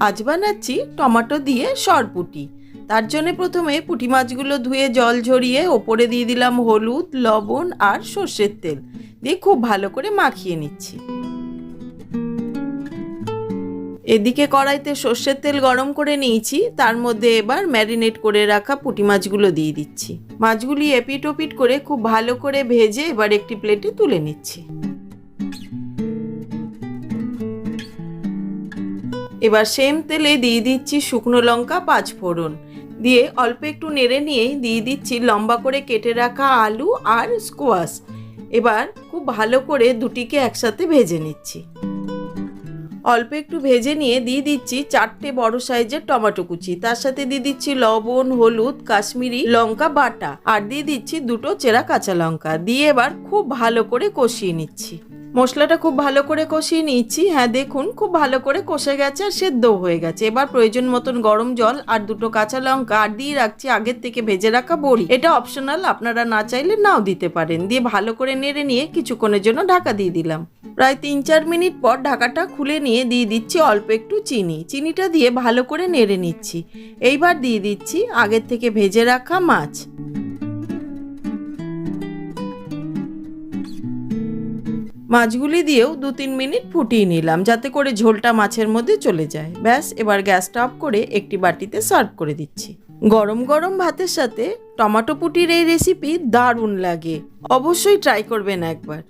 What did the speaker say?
আজ বানাচ্ছি টমেটো দিয়ে সরপুটি। তার জন্য প্রথমে পুঁটি মাছগুলো ধুয়ে জল ঝরিয়ে ওপরে দিয়ে দিলাম হলুদ, লবণ আর সর্ষের তেল। দিয়ে খুব ভালো করে মাখিয়ে নিচ্ছি। এদিকে কড়াইতে সর্ষের তেল গরম করে নিয়েছি, তার মধ্যে এবার ম্যারিনেট করে রাখা পুঁটি মাছগুলো দিয়ে দিচ্ছি। মাছগুলি এপিট ওপিট করে খুব ভালো করে ভেজে এবার একটি প্লেটে তুলে নিচ্ছি। এবার সেম তেলে দিয়ে দিচ্ছি শুকনো লঙ্কা, পাঁচ ফোড়ন। দিয়ে অল্প একটু নেড়ে নিয়ে দিয়ে দিচ্ছি লম্বা করে কেটে রাখা আলু আর স্কোয়াশ। এবার খুব ভালো করে দুটিকে একসাথে ভেজে নিচ্ছি। অল্প একটু ভেজে নিয়ে দিয়ে দিচ্ছি চারটে বড় সাইজের টমেটো কুচি। তার সাথে দিয়ে দিচ্ছি লবণ, হলুদ, কাশ্মীরি লঙ্কা বাটা। আর দিয়ে দিচ্ছি দুটো চেরা কাঁচা লঙ্কা। দিয়ে এবার খুব ভালো করে কষিয়ে নিচ্ছি। মশলাটা খুব ভালো করে কষিয়ে নিচ্ছি। হ্যাঁ দেখুন, খুব ভালো করে কষে গেছে আর সেদ্ধ হয়ে গেছে। এবার প্রয়োজন মতন গরম জল আর দুটো কাঁচা লঙ্কা আর দিয়ে রাখছি আগের থেকে ভেজে রাখা বড়ি। এটা অপশনাল আপনারা না চাইলে নাও দিতে পারেন। দিয়ে ভালো করে নেড়ে নিয়ে কিছুক্ষণের জন্য ঢাকা দিয়ে দিলাম। প্রায় তিন চার মিনিট পর ঢাকাটা খুলে নিয়ে দিয়ে দিচ্ছি অল্প একটু চিনি। চিনিটা দিয়ে ভালো করে নেড়ে নিচ্ছি। এইবার দিয়ে দিচ্ছি আগের থেকে ভেজে রাখা মাছ। মাছগুলি দিয়েও দু তিন মিনিট ফুটিয়ে নিলাম, যাতে করে ঝোলটা মাছের মধ্যে চলে যায়। ব্যাস, এবার গ্যাসটা অফ করে একটি বাটিতে সার্ভ করে দিচ্ছি। গরম গরম ভাতের সাথে টমাটো পুটির এই রেসিপি দারুণ লাগে। অবশ্যই ট্রাই করবেন একবার।